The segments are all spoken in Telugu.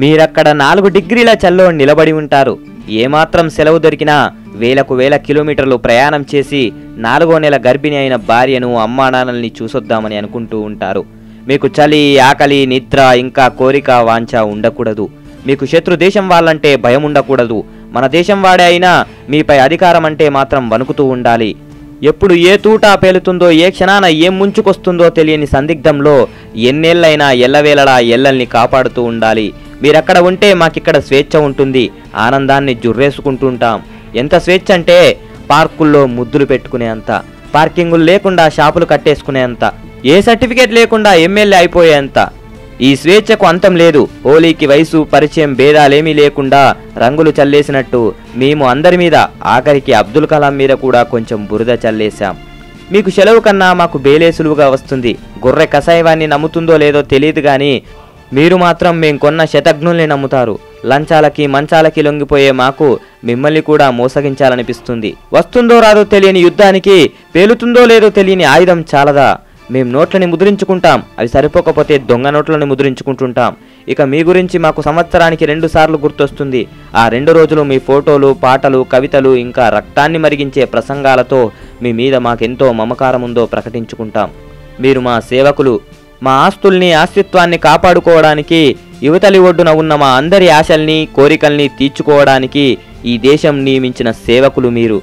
మీరక్కడ నాలుగు డిగ్రీల చల్లో నిలబడి ఉంటారు. ఏమాత్రం సెలవు దొరికినా వేలకు వేల కిలోమీటర్లు ప్రయాణం చేసి నాలుగో నెల గర్భిణి అయిన భార్యను అమ్మానాన్నల్ని చూసొద్దామని అనుకుంటూ ఉంటారు. మీకు చలి ఆకలి నిద్ర ఇంకా కోరిక వాంఛ ఉండకూడదు. మీకు శత్రు దేశం వాళ్ళంటే భయం ఉండకూడదు. మన దేశం వాడే అయినా మీపై అధికారం అంటే మాత్రం వణుకుతూ ఉండాలి. ఎప్పుడు ఏ తూటా పేలుతుందో ఏ క్షణాన ఏం ముంచుకొస్తుందో తెలియని సందిగ్ధంలో ఎన్నేళ్ళైనా ఎల్లవేళలా ఎల్లల్ని కాపాడుతూ ఉండాలి. మీరక్కడ ఉంటే మాకిక్కడ స్వేచ్ఛ ఉంటుంది. ఆనందాన్ని జుర్రేసుకుంటుంటాం. ఎంత స్వేచ్ఛ అంటే పార్కుల్లో ముద్దులు పెట్టుకునే అంత పార్కింగులు లేకుండా షాపులు కట్టేసుకునే అంత ఏ సర్టిఫికేట్ లేకుండా ఎమ్మెల్యే అయిపోయేంత ఈ స్వేచ్ఛకు అంతం లేదు. హోలీకి వయసు పరిచయం భేదాలేమీ లేకుండా రంగులు చల్లేసినట్టు మేము అందరి మీద ఆఖరికి అబ్దుల్ కలాం మీద కూడా కొంచెం బురద చల్లేశాం. మీకు సెలవు కన్నా మాకు బేలే సులువుగా వస్తుంది. గొర్రె కషాయవాన్ని నమ్ముతుందో లేదో తెలియదు కానీ మీరు మాత్రం మేం కొన్న శతఘ్నుల్ని నమ్ముతారు. లంచాలకి మంచాలకి లొంగిపోయే మాకు మిమ్మల్ని కూడా మోసగించాలనిపిస్తుంది. వస్తుందో రాదో తెలియని యుద్ధానికి పేలుతుందో లేదో తెలియని ఆయుధం చాలదా? మేము నోట్లని ముద్రించుకుంటాం. అవి సరిపోకపోతే దొంగ నోట్లని ముద్రించుకుంటుంటాం. ఇక మీ గురించి మాకు సంవత్సరానికి రెండు సార్లు గుర్తొస్తుంది. ఆ రెండు రోజులు మీ ఫోటోలు పాటలు కవితలు ఇంకా రక్తాన్ని మరిగించే ప్రసంగాలతో మీ మీద మాకెంతో మమకారం ఉందో ప్రకటించుకుంటాం. మీరు మా సేవకులు. మా ఆస్తుల్ని ఆస్తిత్వాన్ని కాపాడుకోవడానికి యువతలి ఒడ్డున ఉన్న మా అందరి ఆశల్ని కోరికల్ని తీర్చుకోవడానికి ఈ దేశం నియమించిన సేవకులు మీరు.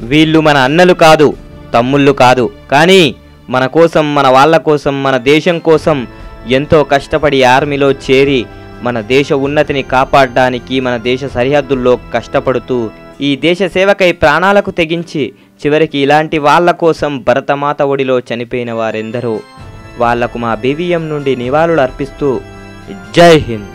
వీళ్ళు మన అన్నలు కాదు తమ్ముళ్ళు కాదు. కానీ మన కోసం మన వాళ్ళ కోసం మన దేశం కోసం ఎంతో కష్టపడి ఆర్మీలో చేరి మన దేశ ఉన్నతిని కాపాడడానికి మన దేశ సరిహద్దుల్లో కష్టపడుతూ ఈ దేశ సేవకై ప్రాణాలకు తెగించి చివరికి ఇలాంటి వాళ్ళ కోసం భరతమాత ఒడిలో చనిపోయిన వారెందరో. వాళ్ళకు మా బీవీఎం నుండి నివాళులు అర్పిస్తూ జై హింద్.